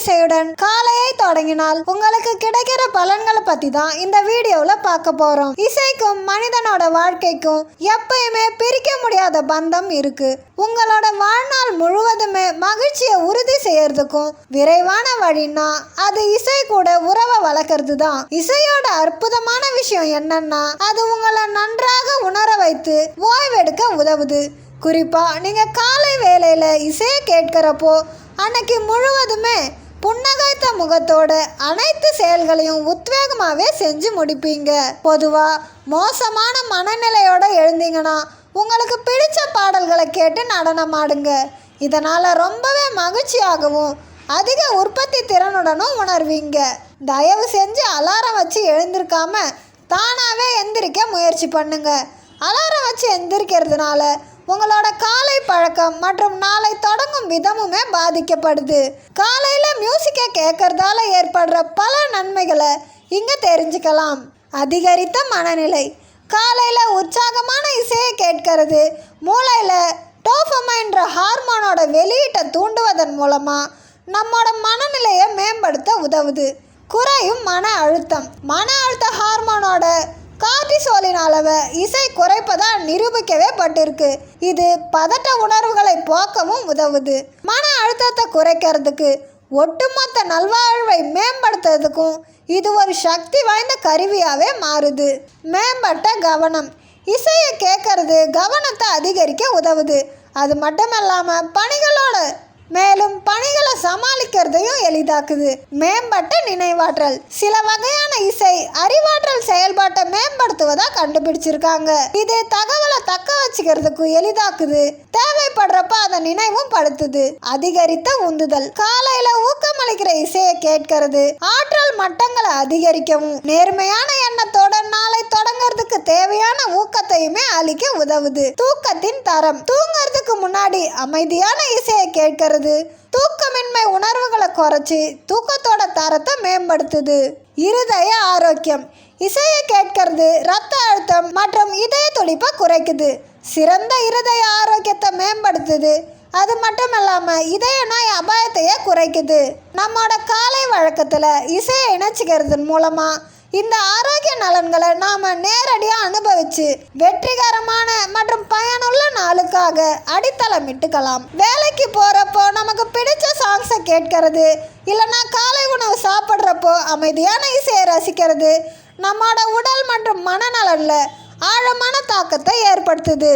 இசையுடன் காலையை தொடங்கினால் உங்களுக்கு கிடைக்கிற பலன்களை பத்தி தான் இந்த வீடியோல பார்க்க போறோம். இசைக்கும் மனிதனோட வாழ்க்கைக்கும் எப்பயுமே பிரிக்க முடியாத பந்தம் இருக்கு. உங்களோட வாழ்நாள் முழுவதுமே மகிழ்ச்சியை உறுதி செய்யறதுக்கும் விரைவான வழின்னா அது இசை கூட உறவை வளர்க்கறது தான் இசையோட அற்புதமான விஷயம் என்னன்னா அது உங்களை நன்றாக உணர வைத்து ஓய்வெடுக்க உதவுது. குறிப்பா நீங்க காலை வேலையில இசையை கேட்கிறப்போ அன்னைக்கு முழுவதுமே புன்னகைத்த முகத்தோடு அனைத்து செயல்களையும் உத்வேகமாகவே செஞ்சு முடிப்பீங்க. பொதுவாக மோசமான மனநிலையோடு எழுந்தீங்கன்னா உங்களுக்கு பிடிச்ச பாடல்களை கேட்டு நடனமாடுங்க. இதனால் ரொம்பவே மகிழ்ச்சியாகவும் அதிக உற்பத்தி திறனுடனும் உணர்வீங்க. தயவு செஞ்சு அலாரம் வச்சு எழுந்திருக்காம தானாகவே எந்திரிக்க முயற்சி பண்ணுங்க. அலாரம் வச்சு எந்திரிக்கிறதுனால உங்களோட காலை பழக்கம் மற்றும் நாளை தொடங்கும் விதமுமே பாதிக்கப்படுது. காலையில் மியூசிக்கை கேட்கறதால ஏற்படுற பல நன்மைகளை இங்கே தெரிஞ்சுக்கலாம். அதிகரித்த மனநிலை. காலையில் உற்சாகமான இசையை கேட்கறது மூளையில் டோஃபமைன்ற ஹார்மோனோட வெளியீட்டை தூண்டுவதன் மூலமாக நம்மோட மனநிலையை மேம்படுத்த உதவுது. குறையும் மன அழுத்தம். மன அழுத்த ஹார்மோனோட கார்டிசோலின் அளவை இசை குறைப்பதால் நிரூபிக்கவே பட்டிருக்கு. இது பதட்ட உணர்வுகளை போக்கவும் உதவுது. மன அழுத்தத்தை குறைக்கிறதுக்கு ஒட்டுமொத்த நல்வாழ்வை மேம்படுத்துறதுக்கும் இது ஒரு சக்தி வாய்ந்த கருவியாகவே மாறுது. மேம்பட்ட கவனம். இசையை கேட்கறது கவனத்தை அதிகரிக்க உதவுது. அது மட்டும் இல்லாமல் பணிகளோட மேலும் பணிகளை சமாளிக்கிறதையும் எளிதாக்குது. மேம்பட்ட நினைவாற்றல். சில வகையான இசை அறிவு செயல்பாட்டை மேம்படுத்துவதா கண்டுபிடிச்சிருக்காங்க. இது தகவலை தக்க வச்சுக்கிறதுக்கு எளிதாக்குது. தேவைப்படுறப்ப அதை நினைவும் படுத்துது. அதிகரித்த உந்துதல். காலையில ஊக்கமளிக்கிற இசையை கேட்கறது. ஆற்றல் மட்டங்களை அதிகரிக்கவும். நேர்மையான எண்ணத்தோட நாளை தொடங்கிறதுக்கு தேவையான ஊக்கத்தையுமே அளிக்க உதவுது. தூக்கத்தின் தரம். தூங்கறதுக்கு முன்னாடி அமைதியான இசையை கேட்கறது. தூக்கமின்மை உணர்வுகளை குறைச்சி தூக்கத்தோட தரத்தை மேம்படுத்துது. இருதய ஆரோக்கியம். இசையை கேட்கறது ரத்த அழுத்தம் மற்றும் இதய துடிப்பை குறைக்குது. சிறந்த இருதய ஆரோக்கியத்தை மேம்படுத்துது. அது மட்டும் இல்லாமல் இதய நோய் அபாயத்தையே குறைக்குது. நம்மோட காலை வழக்கத்தில் இசையை இணைச்சிக்கிறது மூலமாக இந்த ஆரோக்கிய நலன்களை நாம் நேரடியாக அனுபவித்து வெற்றிகரமான மற்றும் பயனுள்ள நாளுக்காக அடித்தளமிட்டுக்கலாம். வேலைக்கு போகிறப்போ நமக்கு பிடிச்ச கேட்கறது. இல்லைன்னா காலை உணவு சாப்பிட்றப்போ அமைதியான இசையை ரசிக்கிறது நம்மளோட உடல் மற்றும் மனநலனில் ஆழமான தாக்கத்தை ஏற்படுத்துது.